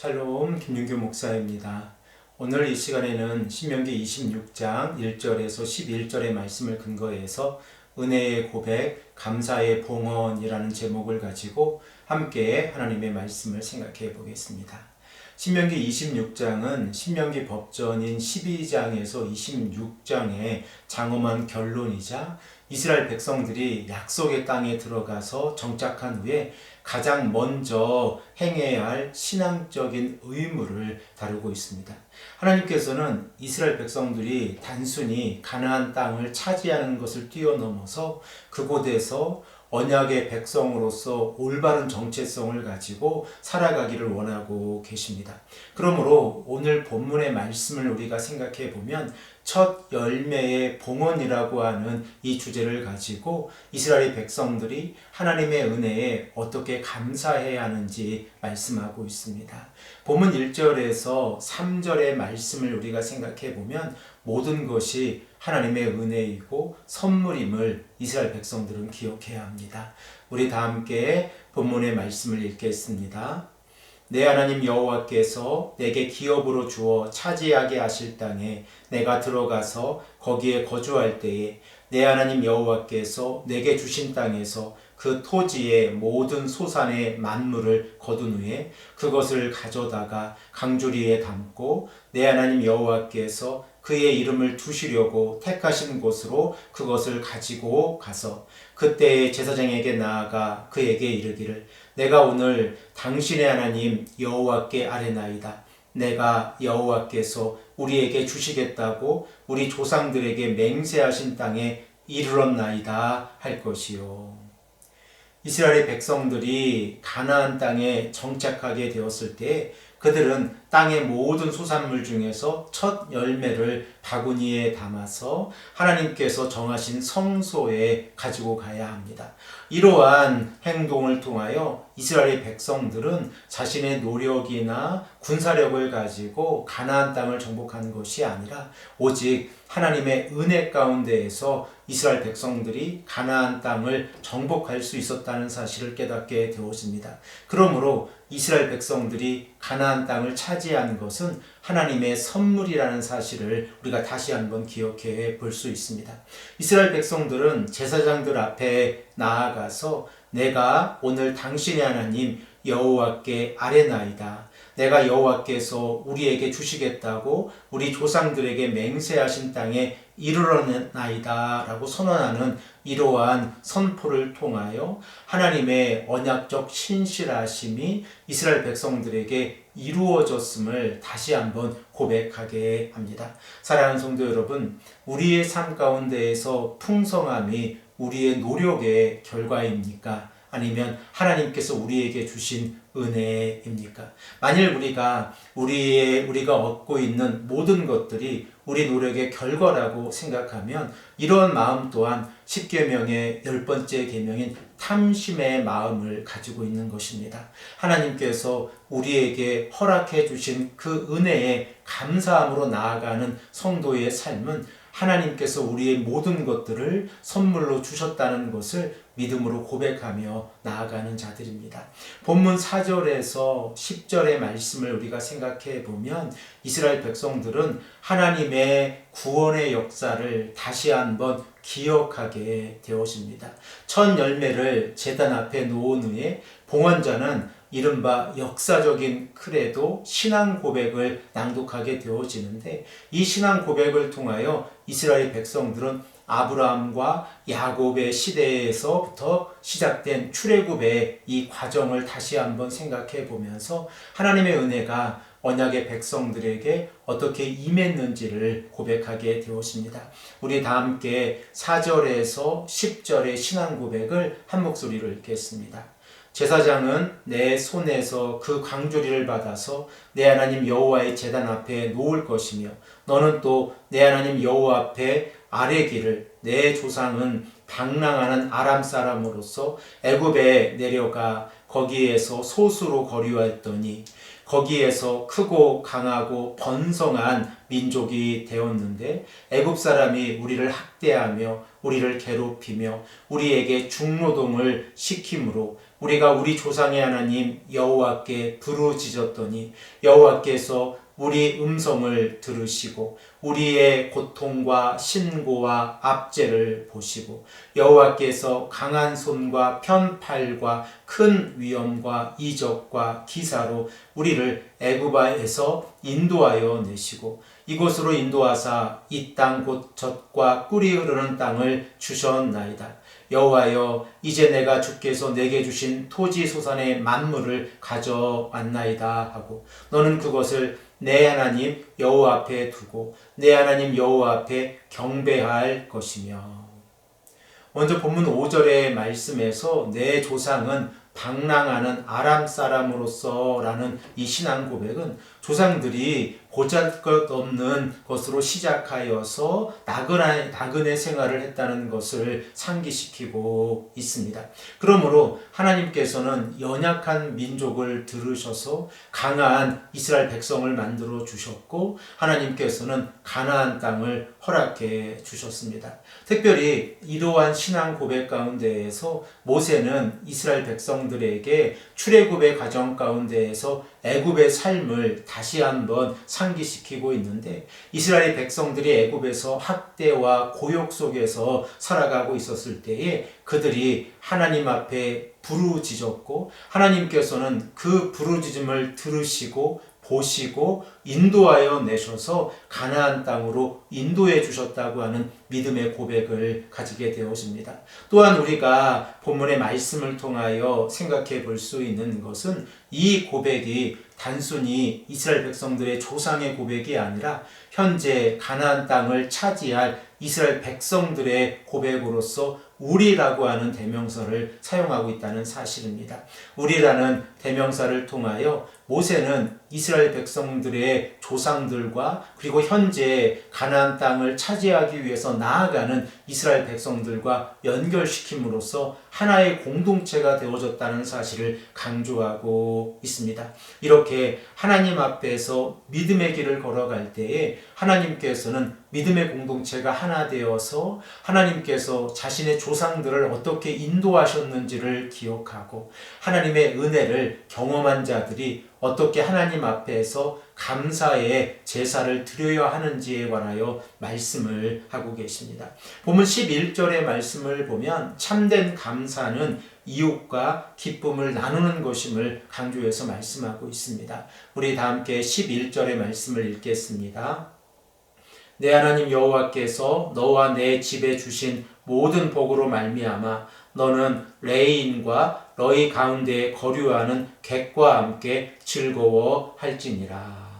샬롬 김윤규 목사입니다. 오늘 이 시간에는 신명기 26장 1절에서 11절의 말씀을 근거해서 은혜의 고백, 감사의 봉헌이라는 제목을 가지고 함께 하나님의 말씀을 생각해 보겠습니다. 신명기 26장은 신명기 법전인 12장에서 26장의 장엄한 결론이자 이스라엘 백성들이 약속의 땅에 들어가서 정착한 후에 가장 먼저 행해야 할 신앙적인 의무를 다루고 있습니다. 하나님께서는 이스라엘 백성들이 단순히 가나안 땅을 차지하는 것을 뛰어넘어서 그곳에서 언약의 백성으로서 올바른 정체성을 가지고 살아가기를 원하고 계십니다. 그러므로 오늘 본문의 말씀을 우리가 생각해 보면 첫 열매의 봉헌이라고 하는 이 주제를 가지고 이스라엘 백성들이 하나님의 은혜에 어떻게 감사해야 하는지 말씀하고 있습니다. 본문 1절에서 3절의 말씀을 우리가 생각해 보면 모든 것이 하나님의 은혜이고 선물임을 이스라엘 백성들은 기억해야 합니다. 우리 다 함께 본문의 말씀을 읽겠습니다. 내 하나님 여호와께서 내게 기업으로 주어 차지하게 하실 땅에 내가 들어가서 거기에 거주할 때에 내 하나님 여호와께서 내게 주신 땅에서 그 토지의 모든 소산의 만물을 거둔 후에 그것을 가져다가 강주리에 담고 내 하나님 여호와께서 그의 이름을 두시려고 택하신 곳으로 그것을 가지고 가서 그때 제사장에게 나아가 그에게 이르기를 내가 오늘 당신의 하나님 여호와께 아뢰나이다. 내가 여호와께서 우리에게 주시겠다고 우리 조상들에게 맹세하신 땅에 이르렀나이다 할 것이요. 이스라엘의 백성들이 가나안 땅에 정착하게 되었을 때 그들은 땅의 모든 소산물 중에서 첫 열매를 바구니에 담아서 하나님께서 정하신 성소에 가지고 가야 합니다. 이러한 행동을 통하여 이스라엘 백성들은 자신의 노력이나 군사력을 가지고 가나안 땅을 정복하는 것이 아니라 오직 하나님의 은혜 가운데에서 이스라엘 백성들이 가나안 땅을 정복할 수 있었다는 사실을 깨닫게 되었습니다. 그러므로 이스라엘 백성들이 가나안 땅을 차지 한 것은 하나님의 선물이라는 사실을 우리가 다시 한번 기억해 볼 수 있습니다. 이스라엘 백성들은 제사장들 앞에 나아가서 내가 오늘 당신의 하나님 여호와께 아뢰나이다. 내가 여호와께서 우리에게 주시겠다고 우리 조상들에게 맹세하신 땅에 이르러나이다라고 선언하는 이러한 선포를 통하여 하나님의 언약적 신실하심이 이스라엘 백성들에게 이루어졌음을 다시 한번 고백하게 합니다. 사랑하는 성도 여러분, 우리의 삶 가운데에서 풍성함이 우리의 노력의 결과입니까? 아니면 하나님께서 우리에게 주신 은혜입니까? 만일 우리가 우리의 우리가 얻고 있는 모든 것들이 우리 노력의 결과라고 생각하면 이런 마음 또한 십계명의 열 번째 계명인 탐심의 마음을 가지고 있는 것입니다. 하나님께서 우리에게 허락해 주신 그 은혜에 감사함으로 나아가는 성도의 삶은 하나님께서 우리의 모든 것들을 선물로 주셨다는 것을 믿음으로 고백하며 나아가는 자들입니다. 본문 4절에서 10절의 말씀을 우리가 생각해 보면 이스라엘 백성들은 하나님의 구원의 역사를 다시 한번 기억하게 되었습니다. 첫 열매를 제단 앞에 놓은 후에 봉헌자는 이른바 역사적인 크레도 신앙 고백을 낭독하게 되어지는데 이 신앙 고백을 통하여 이스라엘 백성들은 아브라함과 야곱의 시대에서부터 시작된 출애굽의 이 과정을 다시 한번 생각해 보면서 하나님의 은혜가 언약의 백성들에게 어떻게 임했는지를 고백하게 되었습니다. 우리 다 함께 4절에서 10절의 신앙 고백을 한 목소리로 읽겠습니다. 제사장은 내 손에서 그 광주리를 받아서 내 하나님 여호와의 제단 앞에 놓을 것이며 너는 또 내 하나님 여호와 앞에 아뢰기를 내 조상은 방랑하는 아람 사람으로서 애굽에 내려가 거기에서 소수로 거류했더니 거기에서 크고 강하고 번성한 민족이 되었는데 애굽 사람이 우리를 학대하며 우리를 괴롭히며 우리에게 중노동을 시킴으로 우리가 우리 조상의 하나님 여호와께 부르짖었더니 여호와께서 우리 음성을 들으시고 우리의 고통과 신고와 압제를 보시고 여호와께서 강한 손과 편팔과 큰 위험과 이적과 기사로 우리를 애굽에서 인도하여 내시고 이곳으로 인도하사 이 땅 곧 젖과 꿀이 흐르는 땅을 주셨나이다. 여호와여 이제 내가 주께서 내게 주신 토지 소산의 만물을 가져왔나이다 하고 너는 그것을 내 하나님 여호와 앞에 두고 내 하나님 여호와 앞에 경배할 것이며. 먼저 본문 5절의 말씀에서 내 조상은 방랑하는 아람 사람으로서라는 이 신앙 고백은 조상들이 보잘것 없는 것으로 시작하여서 나그네, 나그네 생활을 했다는 것을 상기시키고 있습니다. 그러므로 하나님께서는 연약한 민족을 들으셔서 강한 이스라엘 백성을 만들어 주셨고 하나님께서는 가나안 땅을 허락해 주셨습니다. 특별히 이러한 신앙 고백 가운데에서 모세는 이스라엘 백성들에게 출애굽의 과정 가운데에서 애굽의 삶을 다시 한번 상기시키고 있는데 이스라엘 백성들이 애굽에서 학대와 고욕 속에서 살아가고 있었을 때에 그들이 하나님 앞에 부르짖었고 하나님께서는 그 부르짖음을 들으시고 보시고 인도하여 내셔서 가나안 땅으로 인도해 주셨다고 하는 믿음의 고백을 가지게 되어집니다. 또한 우리가 본문의 말씀을 통하여 생각해 볼 수 있는 것은 이 고백이 단순히 이스라엘 백성들의 조상의 고백이 아니라 현재 가나안 땅을 차지할 이스라엘 백성들의 고백으로서 우리라고 하는 대명사를 사용하고 있다는 사실입니다. 우리라는 대명사를 통하여 모세는 이스라엘 백성들의 조상들과 그리고 현재 가나안 땅을 차지하기 위해서 나아가는 이스라엘 백성들과 연결시킴으로써 하나의 공동체가 되어졌다는 사실을 강조하고 있습니다. 이렇게 하나님 앞에서 믿음의 길을 걸어갈 때에 하나님께서는 믿음의 공동체가 하나 되어서 하나님께서 자신의 조상들을 어떻게 인도하셨는지를 기억하고 하나님의 은혜를 경험한 자들이 어떻게 하나님 앞에서 감사의 제사를 드려야 하는지에 관하여 말씀을 하고 계십니다. 보면 11절의 말씀을 보면 참된 감사는 이웃과 기쁨을 나누는 것임을 강조해서 말씀하고 있습니다. 우리 다 함께 11절의 말씀을 읽겠습니다. 내 하나님 여호와께서 너와 내 집에 주신 모든 복으로 말미암아 너는 레인과 너희 가운데 거류하는 객과 함께 즐거워할지니라.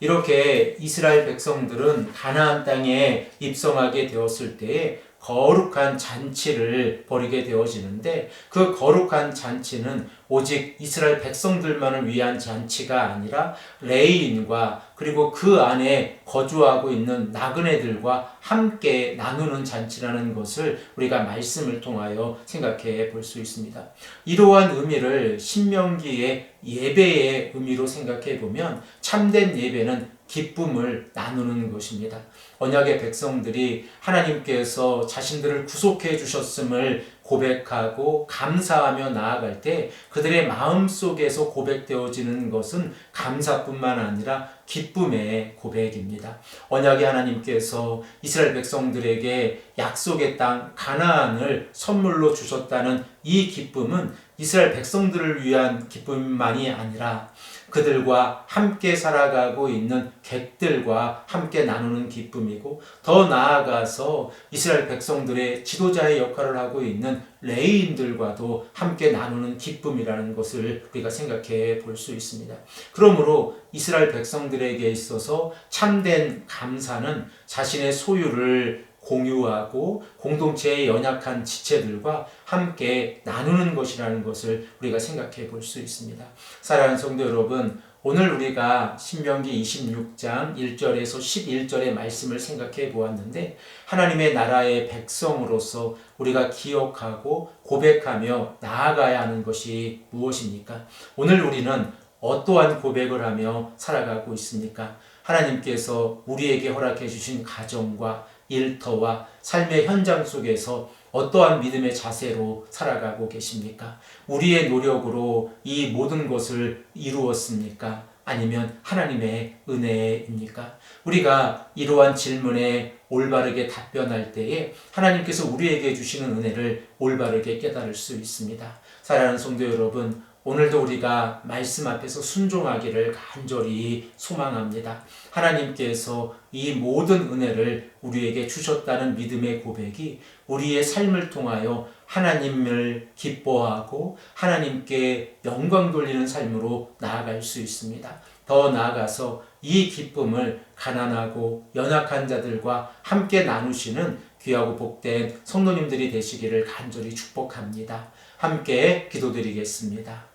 이렇게 이스라엘 백성들은 가나안 땅에 입성하게 되었을 때에 거룩한 잔치를 벌이게 되어지는데 그 거룩한 잔치는 오직 이스라엘 백성들만을 위한 잔치가 아니라 레이인과 그리고 그 안에 거주하고 있는 나그네들과 함께 나누는 잔치라는 것을 우리가 말씀을 통하여 생각해 볼 수 있습니다. 이러한 의미를 신명기의 예배의 의미로 생각해 보면 참된 예배는 기쁨을 나누는 것입니다. 언약의 백성들이 하나님께서 자신들을 구속해 주셨음을 고백하고 감사하며 나아갈 때 그들의 마음 속에서 고백되어지는 것은 감사뿐만 아니라 기쁨의 고백입니다. 언약의 하나님께서 이스라엘 백성들에게 약속의 땅 가나안을 선물로 주셨다는 이 기쁨은 이스라엘 백성들을 위한 기쁨만이 아니라 그들과 함께 살아가고 있는 객들과 함께 나누는 기쁨이고 더 나아가서 이스라엘 백성들의 지도자의 역할을 하고 있는 레이인들과도 함께 나누는 기쁨이라는 것을 우리가 생각해 볼 수 있습니다. 그러므로 이스라엘 백성들에게 있어서 참된 감사는 자신의 소유를 공유하고 공동체의 연약한 지체들과 함께 나누는 것이라는 것을 우리가 생각해 볼 수 있습니다. 사랑하는 성도 여러분, 오늘 우리가 신명기 26장 1절에서 11절의 말씀을 생각해 보았는데 하나님의 나라의 백성으로서 우리가 기억하고 고백하며 나아가야 하는 것이 무엇입니까? 오늘 우리는 어떠한 고백을 하며 살아가고 있습니까? 하나님께서 우리에게 허락해 주신 가정과 일터와 삶의 현장 속에서 어떠한 믿음의 자세로 살아가고 계십니까? 우리의 노력으로 이 모든 것을 이루었습니까? 아니면 하나님의 은혜입니까? 우리가 이러한 질문에 올바르게 답변할 때에 하나님께서 우리에게 주시는 은혜를 올바르게 깨달을 수 있습니다. 사랑하는 성도 여러분, 오늘도 우리가 말씀 앞에서 순종하기를 간절히 소망합니다. 하나님께서 이 모든 은혜를 우리에게 주셨다는 믿음의 고백이 우리의 삶을 통하여 하나님을 기뻐하고 하나님께 영광 돌리는 삶으로 나아갈 수 있습니다. 더 나아가서 이 기쁨을 가난하고 연약한 자들과 함께 나누시는 귀하고 복된 성도님들이 되시기를 간절히 축복합니다. 함께 기도드리겠습니다.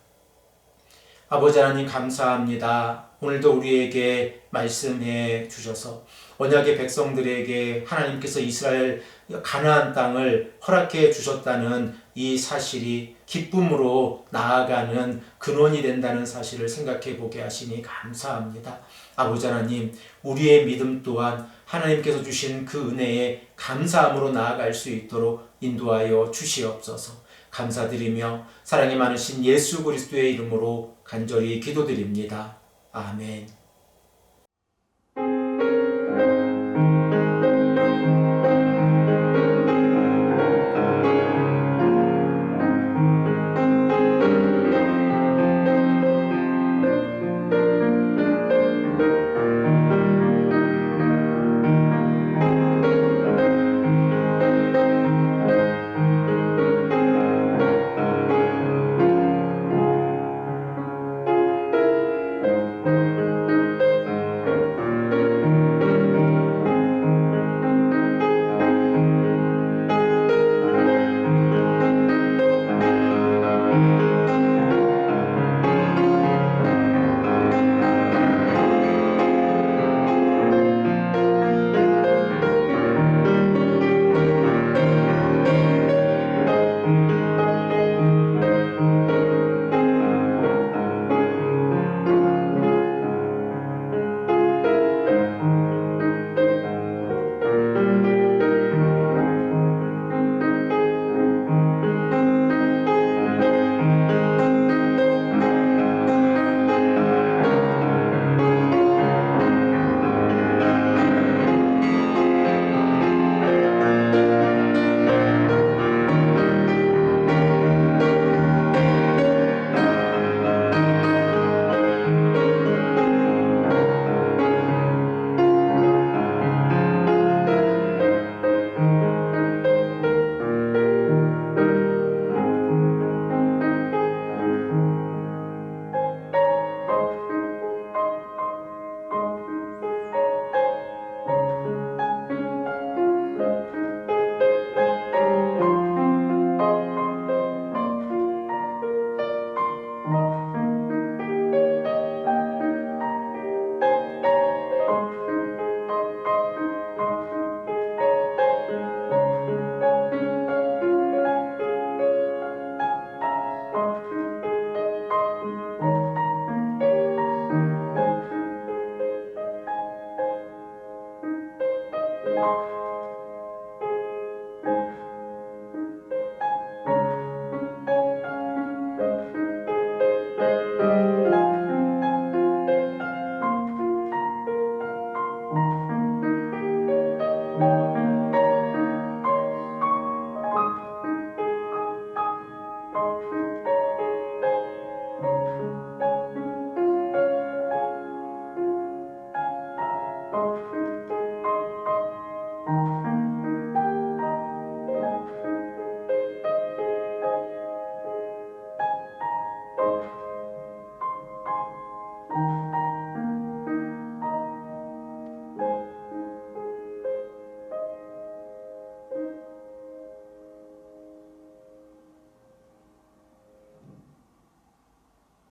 아버지 하나님 감사합니다. 오늘도 우리에게 말씀해 주셔서 언약의 백성들에게 하나님께서 이스라엘 가나안 땅을 허락해 주셨다는 이 사실이 기쁨으로 나아가는 근원이 된다는 사실을 생각해 보게 하시니 감사합니다. 아버지 하나님, 우리의 믿음 또한 하나님께서 주신 그 은혜에 감사함으로 나아갈 수 있도록 인도하여 주시옵소서. 감사드리며 사랑이 많으신 예수 그리스도의 이름으로 간절히 기도드립니다. 아멘.